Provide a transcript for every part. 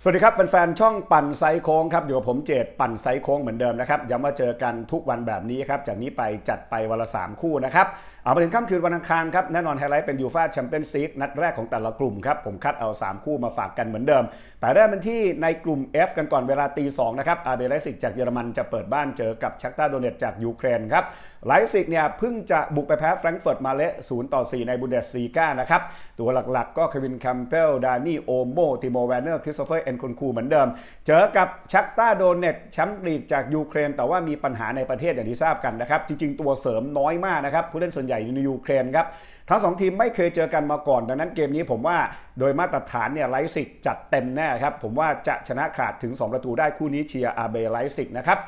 สวัสดีครับแฟนๆช่องปั่นไซโค้งครับอยู่กับผมเจตปั่นไซโค้งเหมือนเดิมนะครับย้ำว่าเจอกันทุกวันแบบนี้ครับจากนี้ไปจัดไปวันละ 3 คู่นะครับเอามาถึงค่ำคืนวันอังคารครับแน่นอนไฮไลท์เป็นยูฟาแชมเปี้ยนซีกนัดแรกของแต่ละกลุ่มครับผมคัดเอา 3 คู่มาฝากกันเหมือนเดิมแต่เริ่มกันที่ในกลุ่ม F กันก่อนเวลาตีสองนะครับอาเบไลซิกจากเยอรมันจะเปิดบ้านเจอกับชักตาโดเนตจากยูเครนครับไลซิกเนี่ยเพิ่งจะบุกไปแพ้แฟรงก์เฟิร์ตมาเละ0ต่อ 4 ในบุนเดสซีกานะครับตัวหลักๆ ก็เควินคัมเปลดานี่โอโมติโมแวนเนอร์คริสโตเฟอร์เอ็นคนคูเหมือนเดิม เจอกับชักตาโดเนตแชมป์ลีกจากยูเครน แต่ว่ามีปัญหาในประเทศอย่างที่ทราบกันนะครับ จริง ๆ ตัวเสริมน้อยมากนะครับ ผู้เล่นส่วนใหญ่อยู่ในยูเครนครับทั้งสองทีมไม่เคยเจอกันมาก่อน ดังนั้นเกมนี้ผมว่าโดยมาตรฐานเนี่ยไลซิกจัดเต็มแน่ครับผมว่าจะชนะขาดถึง 2 ประตูได้คู่นี้เชียร์อาเบไลซิกนะครับ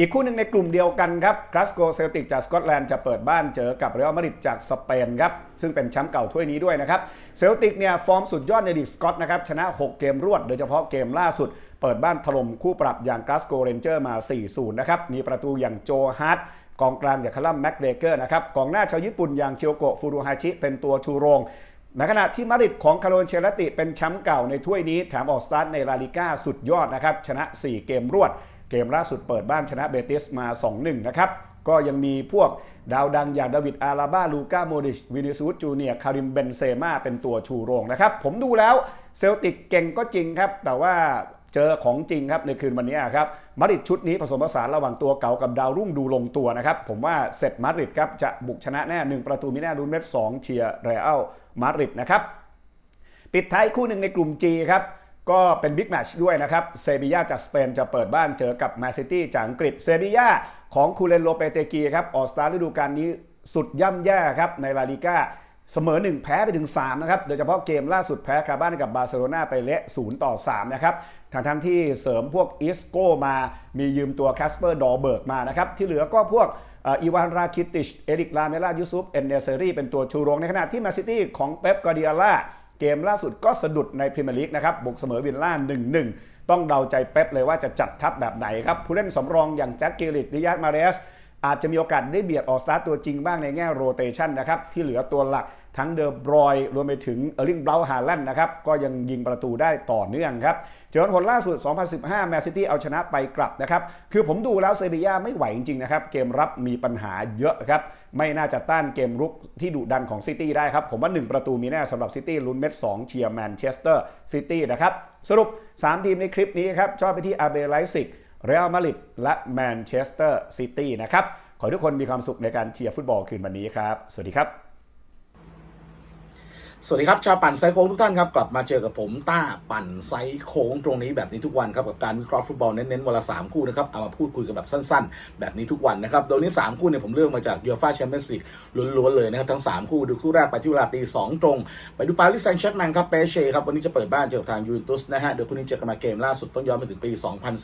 อีกคู่หนึ่งในกลุ่มเดียวกันครับกราสโกเซลติกจากสกอตแลนด์จะเปิดบ้านเจอกับเรอัลมาดริดจากสเปนครับ ซึ่งเป็นแชมป์เก่าถ้วยนี้ด้วยนะครับ เซลติกเนี่ยฟอร์มสุดยอดในลีกสกอตนะครับ ชนะ 6 เกมรวด โดยเฉพาะเกมล่าสุด เปิดบ้านถล่มคู่ปรับอย่างกราสโกเรนเจอร์มา 4-0 นะครับ มีประตูอย่างโจฮาร์ดกองกลางอย่างคาลัมแม็กเดเกอร์นะครับกองหน้าชาวญี่ปุ่นอย่างเคียวโกะฟูรุฮาชิเป็นตัวชูโรงในขณะที่มาริดของคาร์โลเชลติเป็นแชมป์เก่าในถ้วยนี้แถมออกสตาร์ทในลาลิก้าสุดยอดนะครับชนะ 4 เกมรวด เกมล่าสุดเปิดบ้านชนะเบติสมา 2-1 นะครับ ก็ยังมีพวกดาวดังอย่างดาวิดอาราบาลูก้าโมดิชวินิซูสจูเนียร์คาริมเบนเซมาเป็นตัวชูโรงนะครับ ผมดูแล้วเซลติกเก่งก็จริงครับ แต่ว่าเจอของจริงครับในคืนวันนี้ครับมาดริดชุดนี้ผสมผสานระหว่างตัวเก่ากับดาวรุ่งดูลงตัวนะครับ ผมว่าเสร็จมาดริดครับจะบุกชนะแน่หนึ่งประตูมีแน่รุนเม็ดสเชียร์เรอัลมาดริดนะครับปิดท้ายคู่หนึ่งในกลุ่ม G ครับ ก็เป็นบิ๊กแมช์ด้วยนะครับ เซบียาจากสเปนจะเปิดบ้านเจอกับแมนซิตี้จากอังกฤษ เซบียาของคูเลนโลเปเตกีครับ ออสตาฤดูกาลนี้สุดย่ำแย่ครับในลาลิก้าเสมอ 1 แพ้ไปถึง 3 นะครับ โดยเฉพาะเกมล่าสุดแพ้คาบ้านกับบาร์เซโลนาไปเละ 0 ต่อ 3 นะครับทั้งทั้งที่เสริมพวกอิสโกมา มียืมตัวแคสเปอร์ดอเบิร์กมานะครับ ที่เหลือก็พวกอีวานราคิติช เอริกลาเมล่ายูซุฟ เอนเนเซรีเป็นตัวชูโรงในขณะที่แมนซิตี้ของเป๊ปกวาร์ดิโอลา เกมล่าสุดก็สะดุดในพรีเมียร์ลีกนะครับบุกเสมอวิลล่า1-1 ต้องเดาใจเป๊ปเลยว่าจะจัดทัพแบบไหนครับผู้เล่นสำรองอย่างแจ็คเกลิสดิยาตมาเรส อาจจะมีโอกาสได้เบียดออกสตาร์ตตัวจริงบ้างในแง่โรเตชันนะครับที่เหลือตัวหลักทั้งเดอบรอยรวมไปถึงเออร์ลิงเบลฮาแลนด์นะครับก็ยังยิงประตูได้ต่อเนื่องครับเจอผลล่าสุด 2015 แมนซิตี้เอาชนะไปกลับนะครับคือผมดูแล้วเซบียาไม่ไหวจริงๆนะครับเกมรับมีปัญหาเยอะครับไม่น่าจะต้านเกมรุกที่ดุดันของซิตี้ได้ครับผมว่า 1 ประตูมีแน่สำหรับซิตี้ลุ้นเม็ด2เชียร์แมนเชสเตอร์ซิตี้นะครับสรุป 3 ทีมในคลิปนี้ครับชอบไปที่อาเบไลซิก เรอัลมาดริดและแมนเชสเตอร์ซิตี้นะครับ ขอให้ทุกคนมีความสุขในการเชียร์ฟุตบอลคืนวันนี้ครับ สวัสดีครับ สวัสดีครับชาวปั่นไซโค้งทุกท่านครับกลับมาเจอกับผมต้าปั่นไซโค้งตรงนี้แบบนี้ทุกวันครับกับการวิเคราะห์ฟุตบอลเน้นๆวันละสามคู่นะครับเอามาพูดคุยกันแบบสั้นๆ แบบนี้ทุกวันนะครับโดยนี้ 3 คู่เนี่ยผมเลือกมาจากยูฟ่าแชมเปี้ยนส์ลีกล้วนๆเลยนะครับทั้ง 3 คู่ดูคู่แรกไปที่เวลาตีสองตรง ไปดูปารีสแซงต์แชร์กแมงครับเปเช่ครับวันนี้จะเปิดบ้านเจอกับทางยูเวนตุสนะฮะเดี๋ยวคู่นี้เจอกันมาเกมล่าสุดต้องย้อนไปถึงปี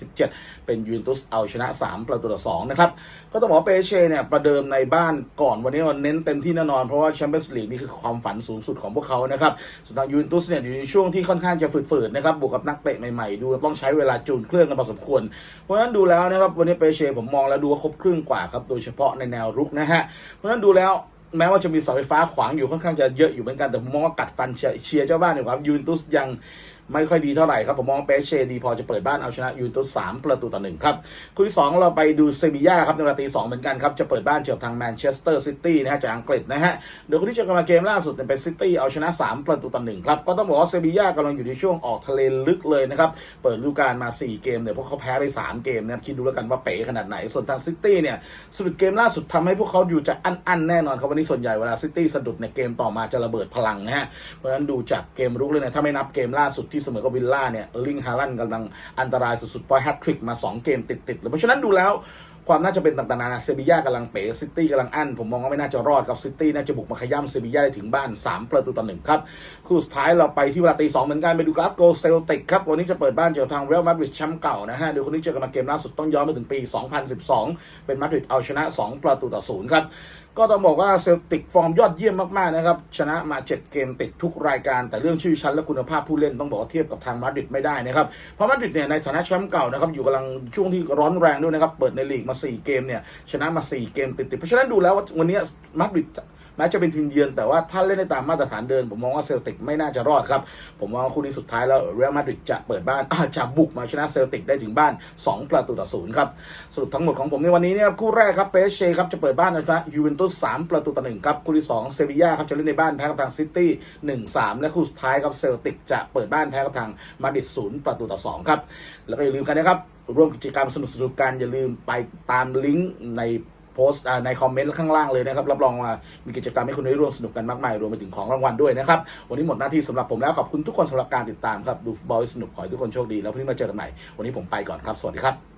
2017 เป็นยูเวนตุสเอาชนะ 3 ประตูต่อ2นะครับก็ต้องบอกเปเช่เนี่ยประเดิมในบ้านก่อนวันนี้เน้นเต็มที่แน่นอนเพราะว่าแชมเปี้ยนส์ลีกนี่คือความฝันสูงสุดของพวกเขานะครับส่วนทางยูเวนตุสเนี่ยอยู่ในช่วงที่ค่อนข้างจะฝืดๆนะครับบวกกับนักเตะใหม่ๆดูต้องใช้เวลาจูนเครื่องกันพอสมควร เพราะฉะนั้นดูแล้วนะครับวันนี้เปเช่ผมมองแล้วดูว่าครบครึ่งกว่าครับโดยเฉพาะในแนวรุกนะฮะเพราะฉะนั้นดูแล้วแม้ว่าจะมีเสาไฟฟ้าขวางอยู่ค่อนข้างจะเยอะอยู่เหมือนกันแต่ผมมองว่ากัดฟันเชียร์เชียร์เจ้าบ้านอยู่ครับยูเวนตุสยัง ไม่ค่อยดีเท่าไหร่ครับ ผมมองว่าเปเช่ดีพอจะเปิดบ้านเอาชนะยูเวนตุสสามประตูต่อหนึ่งครับ คู่ที่สองเราไปดูเซบีย่าครับในเวลาตีสองเหมือนกันครับ จะเปิดบ้านเจอกับทางแมนเชสเตอร์ซิตี้นะฮะจากอังกฤษนะฮะโดยคนที่เจอกันมาเกมล่าสุดเป็นซิตี้เอาชนะ3ประตูต่อหนึ่งครับ ก็ต้องบอกว่าเซบีย่ากำลังอยู่ในช่วงออกทะเลลึกเลยนะครับ เปิดฤดูกาลมา4เกมเนี่ยพวกเขาแพ้ไป3เกมนะครับคิดดูแล้วกันว่าเป๋ขนาดไหน ส่วนทางซิตี้เนี่ยสะดุดเกมล่าสุดทำให้พวกเขาอยู่จะอั้นๆแน่นอนครับวันนี้ส่วนใหญ่เวลาซิตี้สะดุดในเกมต่อมาจะระเบิดพลังนะฮะเพราะฉะนั้นดูจากเกมรุกเลยนี่ยถ้าไม่นับเกมล่าสุดที่เสมอกับวิลล่าเนี่ยเออร์ลิงฮาลันกำลังอันตรายสุดๆปล่อยแฮตทริกมา 2 เกมติดๆเลยเพราะฉะนั้นดูแล้วความน่าจะเป็นต่างๆนานาเซบีย่ากำลังเป๋ซิตี้กำลังอั้น ผมมองว่าไม่น่าจะรอดครับซิตี้น่าจะบุกมาขย้ำเซบีย่าได้ถึงบ้าน 3 ประตูต่อหนึ่งครับ คู่สุดท้ายเราไปที่เวลาตีสองเหมือนกัน ไปดูกราฟโกเซลติกครับ วันนี้จะเปิดบ้านเจอทางเรอัลมาดริดแชมป์เก่านะฮะโดยคนนี้เจอกันมาเกมล่าสุดต้องย้อนไปถึงปี 2012 เป็นมาดริดเอาชนะ 2 ประตูต่อศูนย์ครับ ก็ต้องบอกว่าเซลติกฟอร์มยอดเยี่ยมมากๆนะครับ ชนะมา 7 เกมติดทุกรายการ แต่เรื่องชื่อชั้นและคุณภาพผู้เล่นต้องบอกว่าเทียบกับทางมาดริดไม่ได้นะครับ เพราะมาดริดเนี่ยในฐานะแชมป์เก่านะครับ อยู่กำลังช่วงที่ร้อนแรงด้วยนะครับ เปิดในลีกมา 4 เกมเนี่ยชนะมา 4 เกมติดๆเพราะฉะนั้นดูแล้วว่าวันนี้มาดริด แม้จะเป็นทีมเยือนแต่ว่าถ้าเล่นได้ตามมาตรฐานเดิน ผมมองว่าเซลติกไม่น่าจะรอดครับ ผมมองว่าคู่นี้สุดท้ายแล้วเรอัลมาดริดจะเปิดบ้านาจะบุกมาชนะเซลติกได้ถึงบ้าน 2 ประตูต่อศูนย์ครับสรุปทั้งหมดของผมในวันนี้เนี่ยคู่แรกครับเปเชครับจะเปิดบ้านชนะยูเวนตุส3ประตูต่อหนึ่งครับคู่ที่2เซบีย่าครับจะเล่นในบ้านแพ้กับทางซิตี้1 3และคู่สุดท้ายครับเซลติกจะเปิดบ้านแพ้กับทางมาดริด0ประตูต่อ2ครับแล้วก็อย่าลืมกันนะครับร่วมกิจกรรมสนุกๆกันอย่าลืมไปตามลิงก์ใน โพสต์ในคอมเมนต์ข้างล่างเลยนะครับรับรองว่ามีกิจกรรมให้คุณได้ร่วมสนุกกันมากมายรวมไปถึงของรางวัลด้วยนะครับ วันนี้หมดหน้าที่สำหรับผมแล้วขอบคุณทุกคนสำหรับการติดตามครับดูฟุตบอลให้สนุกขอให้ทุกคนโชคดีแล้วพรุ่งนี้มาเจอกันใหม่วันนี้ผมไปก่อนครับสวัสดีครับ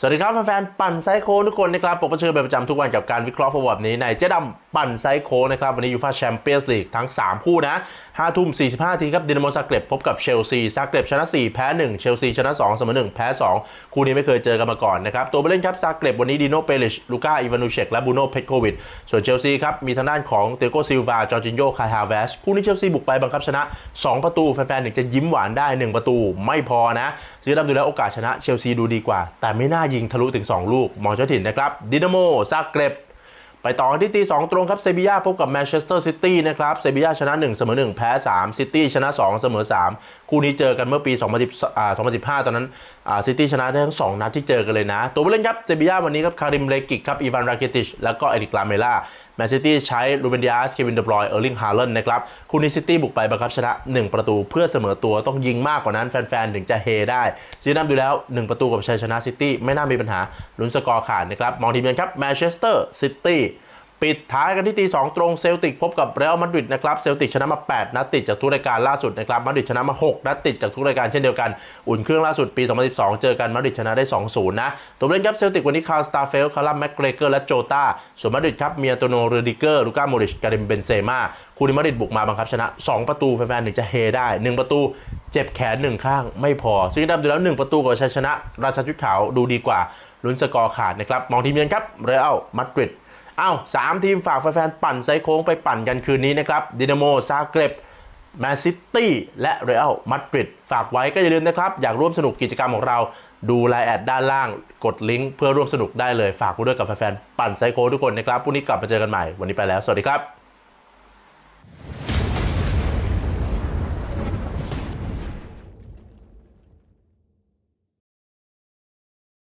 สวัสดีครับแฟนๆปั่นไซโคทุกคนนะครับผมก็เชิญเป็นประจำทุกวันกับการวิเคราะห์ฟุตบอลนี้ในเจ๊ดำปั่นไซโคนะครับ วันนี้ยูฟาแชมเปี้ยนส์ลีกทั้ง 3 คู่นะ5ทุ่ม 45 ทีครับดินาโมซาเกร็บพบกับเชลซีซาเกร็บชนะ 4 แพ้ 1 เชลซีชนะ 2 เสมอ 1 แพ้ 2 คู่นี้ไม่เคยเจอกันมาก่อนนะครับ ตัวผู้เล่นครับซาเกร็บวันนี้ดิโนเปลิชลูก้าอีวานูเชกและบูโนเพตโควิดส่วนเชลซีครับมีทางด้านของเตโกซิลวาจอร์จินโยคายฮาเวสคู่นี้เชลซีบุกไปบังคับชนะ 2 ประตูแฟนๆถึงจะยิ้มหวานได้ 1 ประตูไม่พอนะซีดำดูแล้วโอกาสชนะเชลซีดูดีกว่า แต่ไม่น่ายิงทะลุถึง 2 ลูก มองเจ้าถิ่นนะครับดินาโมซากเกร็บไปต่อกันที่ตี 2 ตรงครับเซบียาพบกับแมนเชสเตอร์ซิตี้นะครับเซบียาชนะ 1 เสมอ 1 แพ้ 3 ซิตี้ชนะ 2 เสมอ 3คู่นี้เจอกันเมื่อปี 2010อ่า2015 ตอนนั้นอ่าซิตี้ชนะได้ทั้ง 2 นัดที่เจอกันเลยนะ ตัวผู้เล่นครับเซบียาวันนี้ครับคาริมเลกิกครับอีวานราเกติชแล้วก็เอริกลาเมล่าแมนซิตี้ใช้รูเบนดิอาสเควินเดบรอยเออร์ลิงฮาร์เลนนะครับ คู่นี้ซิตี้บุกไปบังคับชนะ 1 ประตูเพื่อเสมอตัวต้องยิงมากกว่านั้นแฟนๆ ถึงจะเฮได้ซีดำดูแล้ว 1 ประตูกับชัยชนะซิตี้ไม่น่ามีปัญหาลุ้นสกอร์ขาดนะครับ มองทีมกันครับแมนเชสเตอร์ซิตี้ ปิดท้ายกันที่ตี2ตรงเซลติกพบกับเรอัลมาดริดนะครับเซลติกชนะมา 8 นัดติดจากทุกรายการล่าสุดนะครับมาดริดชนะมา 6 นัดติดจากทุกรายการเช่นเดียวกัน อุ่นเครื่องล่าสุดปี 2012 เจอกันมาดริดชนะได้ 2-0 นะตัวเล่นครับเซลติกวันนี้คาร์ลสตาร์เฟลคารัมแม็กเกรเกอร์และโจตาส่วนมาดริดครับเมียโตโนเรดิเกอร์ลูก้าโมริชการิมเบนเซม่าคู่นี้มาดริดบุกมาบังคับชนะ 2 ประตูแฟนๆถึงจะเฮได้ 1 ประตูเจ็บแขนหนึ่งข้างไม่พอ ซึ่งดับดูแล้ว 1 ประตูกับชัยชนะ ราชาชุดขาวดูดีกว่าลุ้นสกอร์ขาดนะครับมองทีมเยือนครับเรอัลมาดริด อ้าวสามทีมฝากแฟนๆปั่นไซโค้งไปปั่นกันคืนนี้นะครับดินาโมซาเกร็บแมนซิตี้และเรอัลมาดริดฝากไว้ก็อย่าลืมนะครับ อยากร่วมสนุกกิจกรรมของเราดูไลน์แอดด้านล่างกดลิงก์เพื่อร่วมสนุกได้เลยฝากคุณด้วยกับแฟนๆปั่นไซโค้งทุกคนนะครับพรุ่งนี้กลับมาเจอกันใหม่วันนี้ไปแล้วสวัสดีครับ